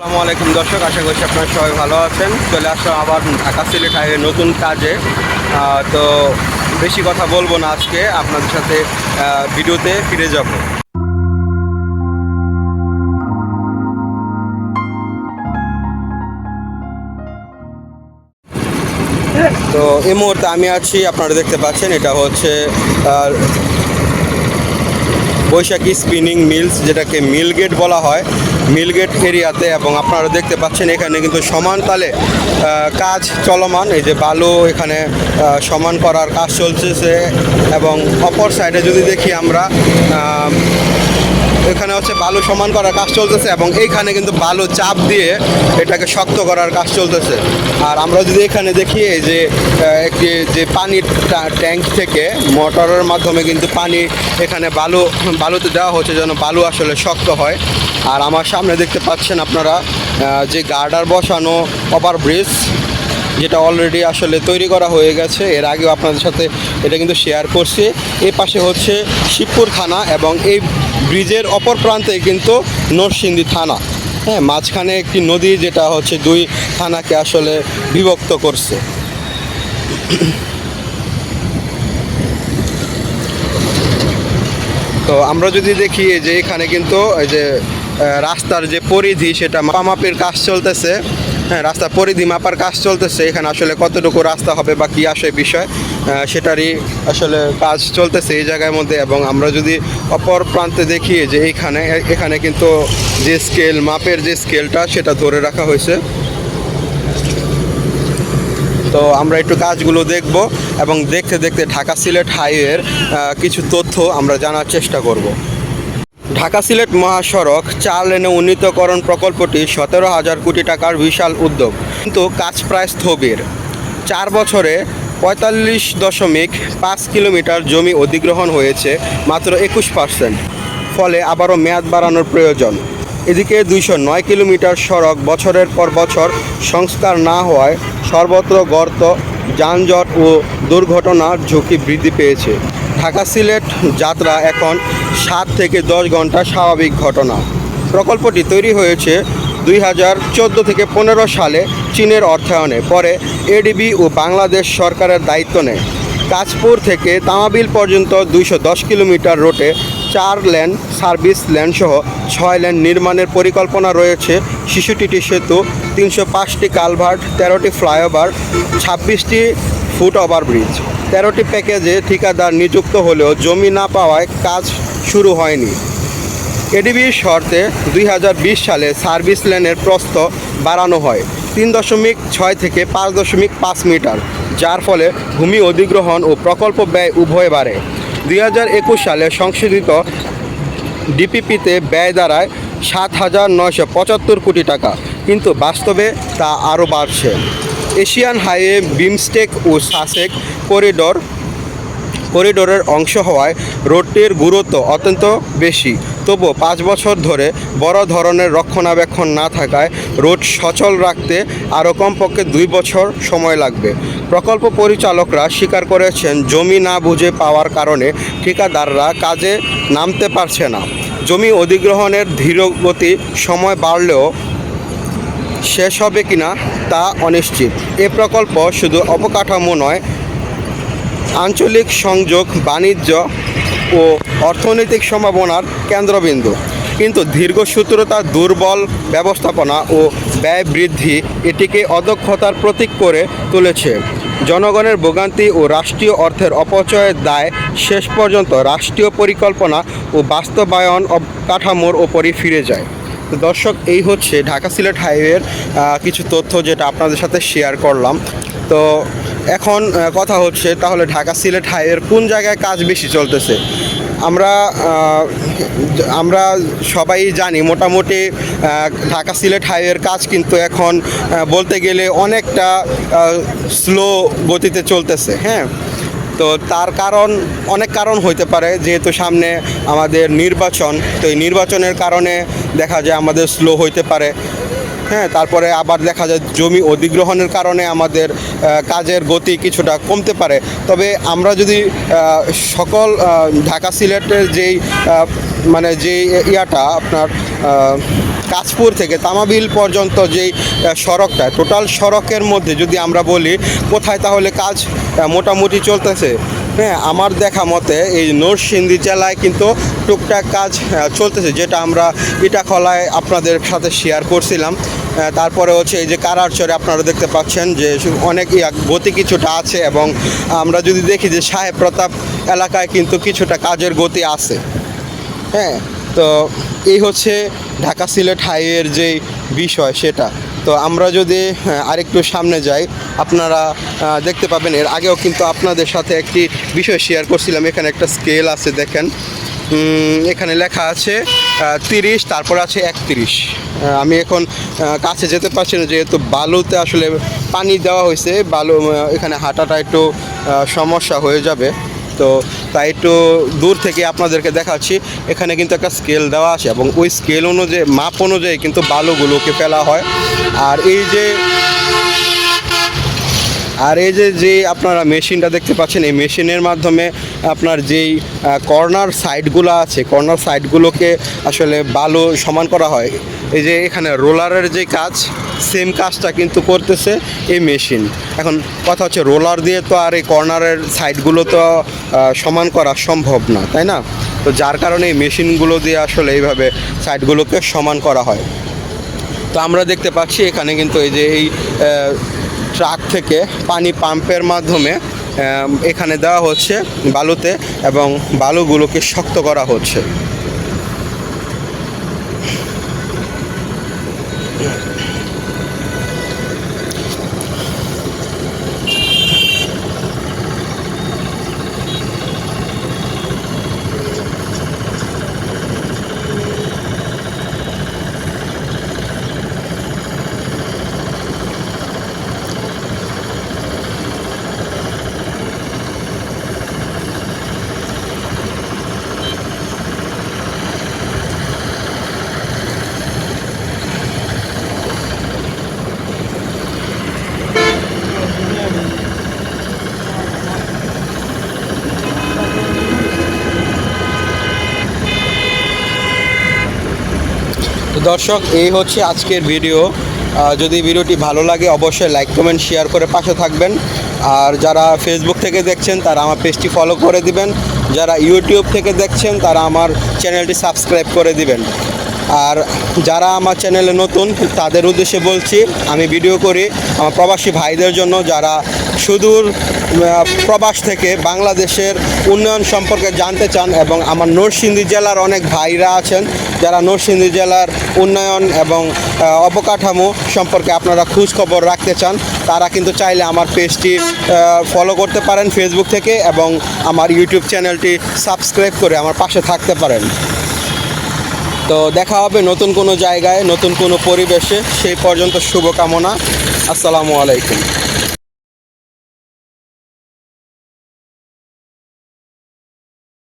আসসালামু আলাইকুম দর্শক, আশা করছি আপনারা সবাই ভালো আছেন। চলে আসলাম আবার ঢাকা সিলেট হাইওয়ে নতুন কাজে। তো বেশি কথা বলব না আজকে, আপনাদের সাথে ভিডিওতে ফিরে যাব। তো এই মুহূর্তে আমি আছি, আপনারা দেখতে পাচ্ছেন, এটা হচ্ছে বৈশাখী স্পিনিং মিলস, যেটাকে মিলগেট বলা হয়, মিলগেট এরিয়াতে। এবং আপনারা দেখতে পাচ্ছেন এখানে কিন্তু সমান তালে কাজ চলমান। এই যে বালু এখানে সমান করার কাজ চলছে এবং অপর সাইডে যদি দেখি আমরা এখানে হচ্ছে বালু সমান করার কাজ চলতেছে এবং এইখানে কিন্তু বালু চাপ দিয়ে এটাকে শক্ত করার কাজ চলতেছে। আর আমরা যদি এখানে দেখি যে একটি, যে পানির ট্যাঙ্ক থেকে মোটরের মাধ্যমে কিন্তু পানি এখানে বালু, বালুতে দেওয়া হচ্ছে যেন বালু আসলে শক্ত হয়। আর আমার সামনে দেখতে পাচ্ছেন আপনারা যে গার্ডার বসানো ওভার ব্রিজ যেটা অলরেডি আসলে তৈরি করা হয়ে গেছে, এর আগেও আপনাদের সাথে এটা কিন্তু শেয়ার করছি। এই পাশে হচ্ছে শিবপুর থানা এবং এই ব্রিজের অপর প্রান্তে কিন্তু নরসিংদী থানা। হ্যাঁ মাঝখানে একটি নদী যেটা হচ্ছে দুই থানাকে আসলে বিভক্ত করছে। তো আমরা যদি দেখি যে এখানে কিন্তু এই যে রাস্তার যে পরিধি সেটা মাপামাপির কাজ চলতেছে। হ্যাঁ রাস্তা পরিধি মাপার কাজ চলতেছে। এখানে আসলে কতটুকু রাস্তা হবে বা কী আসে বিষয় সেটারই আসলে কাজ চলতেছে এই জায়গার মধ্যে। এবং আমরা যদি অপর প্রান্তে দেখি যে এইখানে এখানে কিন্তু যে স্কেল মাপের যে স্কেলটা সেটা ধরে রাখা হয়েছে। তো আমরা একটু কাজগুলো দেখব এবং দেখতে দেখতে ঢাকা সিলেট হাইওয়ের কিছু তথ্য আমরা জানার চেষ্টা করব। ঢাকা সিলেট মহাসড়ক চার লেনে উন্নীতকরণ প্রকল্পটি সতেরো হাজার কোটি টাকার বিশাল উদ্যোগ, কিন্তু কাজ প্রায় স্থবির। চার বছরে পঁয়তাল্লিশ দশমিক পাঁচ কিলোমিটার জমি অধিগ্রহণ হয়েছে মাত্র একুশ পার্সেন্ট, ফলে আবারও মেয়াদ বাড়ানোর প্রয়োজন। এদিকে দুইশো নয় কিলোমিটার সড়ক বছরের পর বছর সংস্কার না হওয়ায় সর্বত্র গর্ত যানজট ও দুর্ঘটনার ঝুঁকি বৃদ্ধি পেয়েছে। ঢাকা সিলেট যাত্রা এখন সাত থেকে দশ ঘণ্টা স্বাভাবিক ঘটনা। প্রকল্পটি তৈরি হয়েছে দুই হাজার চোদ্দ থেকে পনেরো সালে চীনের অর্থায়নে। পরে এডিবি ও বাংলাদেশ সরকারের দায়িত্ব নেয়। কাজপুর থেকে তামাবিল পর্যন্ত দুইশো দশ কিলোমিটার রোডে চার লেন, সার্ভিস লেন সহ ছয় লেন নির্মাণের পরিকল্পনা রয়েছে। শিশুটিটি সেতু, তিনশো পাঁচটি কালভার্ট, তেরোটি ফ্লাইওভার, ছাব্বিশটি ফুট ওভারব্রিজ। তেরোটি প্যাকেজে ঠিকাদার নিযুক্ত হলেও জমি না পাওয়ায় কাজ শুরু হয়নি। এডিবির শর্তে দুই হাজার বিশ সালে সার্ভিস লেনের প্রস্থ বাড়ানো হয়, তিন দশমিক ছয় থেকে পাঁচ দশমিক পাঁচ মিটার, যার ফলে ভূমি অধিগ্রহণ ও প্রকল্প ব্যয় উভয় বাড়ে। দুই হাজার একুশ সালে সংশোধিত ডিপিপিতে ব্যয় দাঁড়ায় সাত হাজার নয়শো পঁচাত্তর কোটি টাকা। কিন্তু বাস্তবে তা আরও বাড়ছে। এশিয়ান হাইওয়ে বিমস্টেক ও সাসেক করিডোর, করিডোরের অংশ হওয়ায় রোডটির গুরুত্ব অত্যন্ত বেশি। তবু পাঁচ বছর ধরে বড় ধরনের রক্ষণাবেক্ষণ না থাকায় রোড সচল রাখতে আরও কমপক্ষে দুই বছর সময় লাগবে। প্রকল্প পরিচালকরা স্বীকার করেছেন, জমি না বুঝে পাওয়ার কারণে ঠিকাদাররা কাজে নামতে পারছে না। জমি অধিগ্রহণের ধীরগতি সময় বাড়লেও শেষ হবে কিনা তা অনিশ্চিত। এ প্রকল্প শুধু অবকাঠামো নয়, আঞ্চলিক সংযোগ, বাণিজ্য ও অর্থনৈতিক সম্ভাবনার কেন্দ্রবিন্দু। কিন্তু দীর্ঘসূত্রতা, দুর্বল ব্যবস্থাপনা ও ব্যয় বৃদ্ধি এটিকে অদক্ষতার প্রতীক করে তুলেছে। জনগণের ভোগান্তি ও রাষ্ট্রীয় অর্থের অপচয়ের দায় শেষ পর্যন্ত রাষ্ট্রীয় পরিকল্পনা ও বাস্তবায়ন কাঠামোর ওপরই ফিরে যায়। তো দর্শক, এই হচ্ছে ঢাকা সিলেট হাইওয়ের কিছু তথ্য যেটা আপনাদের সাথে শেয়ার করলাম। তো এখন কথা হচ্ছে তাহলে ঢাকা সিলেট হাইওয়ের কোন জায়গায় কাজ বেশি চলতেছে? আমরা আমরা সবাই জানি মোটামুটি ঢাকা সিলেট হাইওয়ের কাজ কিন্তু এখন বলতে গেলে অনেকটা স্লো গতিতে চলতেছে হ্যাঁ? তো তার কারণ, অনেক কারণ হইতে পারে, যেহেতু সামনে আমাদের নির্বাচন, তো এই নির্বাচনের কারণে দেখা যায় আমাদের স্লো হইতে পারে। হ্যাঁ তারপরে আবার দেখা যায় জমি অধিগ্রহণের কারণে আমাদের কাজের গতি কিছুটা কমতে পারে। তবে আমরা যদি সকল ঢাকা সিলেটের যেই মানে যে ইয়াটা আপনার আহ, কাশপুর থেকে তামাবিল পর্যন্ত যেই সড়কটা টোটাল সড়কের মধ্যে যদি আমরা বলি কোথায় তাহলে কাজ মোটামুটি চলতেছে? হ্যাঁ আমার দেখা মতে এই নরসিংদী জেলায় কিন্তু টুকটাক কাজ চলতেছে যেটা আমরা ইটাখলায় আপনাদের সাথে শেয়ার করছিলাম। তারপরে হচ্ছে এই যে কারারচরে আপনারা দেখতে পাচ্ছেন যে অনেক গতি কিছুটা আছে এবং আমরা যদি দেখি যে সাহেব প্রতাপ এলাকায় কিন্তু কিছুটা কাজের গতি আছে। হ্যাঁ। তো এই হচ্ছে ঢাকা সিলেট হাইওয়ের যে বিষয় সেটা। তো আমরা যদি হ্যাঁ, আরেকটু সামনে যাই আপনারা দেখতে পাবেন এর আগেও কিন্তু আপনাদের সাথে একটি বিষয় শেয়ার করছিলাম এখানে একটা স্কেল আছে দেখেন। এখানে লেখা আছে তিরিশ তারপর আছে একত্রিশ। আমি এখন কাছে যেতে পারছি না যেহেতু বালুতে আসলে পানি দেওয়া হয়েছে বালু এখানে হাঁটাটা একটু সমস্যা হয়ে যাবে। তো তাই একটু দূর থেকে আপনাদেরকে দেখাচ্ছি। এখানে কিন্তু একটা স্কেল দেওয়া আছে এবং ওই স্কেল অনুযায়ী, মাপ অনুযায়ী কিন্তু বালুগুলোকে ফেলা হয়। আর এই যে, আর এই যে যে আপনারা মেশিনটা দেখতে পাচ্ছেন, এই মেশিনের মাধ্যমে আপনার যেই কর্নার সাইডগুলো আছে কর্নার সাইডগুলোকে আসলে বালু সমান করা হয়। এই যে এখানে রোলারের যে কাজ সেম কাজটা কিন্তু করতেছে এই মেশিন এখন কথা হচ্ছে রোলার দিয়ে তো আর এই কর্নারের সাইডগুলো তো সমান করা সম্ভব না, তাই না? তো যার কারণে এই মেশিনগুলো দিয়ে আসলে এইভাবে সাইডগুলোকে সমান করা হয়। তো আমরা দেখতে পাচ্ছি এখানে কিন্তু এই যে এই ট্রাক থেকে পানি পাম্পের মাধ্যমে এখানে দেওয়া হচ্ছে বালুতে এবং বালুগুলোকে শক্ত করা হচ্ছে। দর্শক, এই হচ্ছে আজকের ভিডিও। যদি ভিডিওটি ভালো লাগে, অবশ্যই লাইক কমেন্ট শেয়ার করে পাশে থাকবেন। আর যারা ফেসবুক থেকে দেখছেন, তারা আমার পেজটি ফলো করে দিবেন। যারা ইউটিউব থেকে দেখছেন, তারা আমার চ্যানেলটি সাবস্ক্রাইব করে দিবেন। আর যারা আমার চ্যানেলে নতুন, তাদের উদ্দেশ্যে বলছি, আমি ভিডিও করি আমার প্রবাসী ভাইদের জন্য যারা সুদূর প্রবাস থেকে বাংলাদেশের উন্নয়ন সম্পর্কে জানতে চান এবং আমার নরসিংদী জেলার অনেক ভাইরা আছেন, যারা নরসিংদী জেলার উন্নয়ন এবং অবকাঠামো সম্পর্কে আপনারা খোঁজ খবর রাখতে চান, তারা কিন্তু চাইলে আমার পেজটি ফলো করতে পারেন ফেসবুক থেকে এবং আমার ইউটিউব চ্যানেলটি সাবস্ক্রাইব করে আমার পাশে থাকতে পারেন। তো দেখা হবে নতুন কোনো জায়গায় নতুন কোনো পরিবেশে। সেই পর্যন্ত শুভকামনা। আসসালামু আলাইকুম।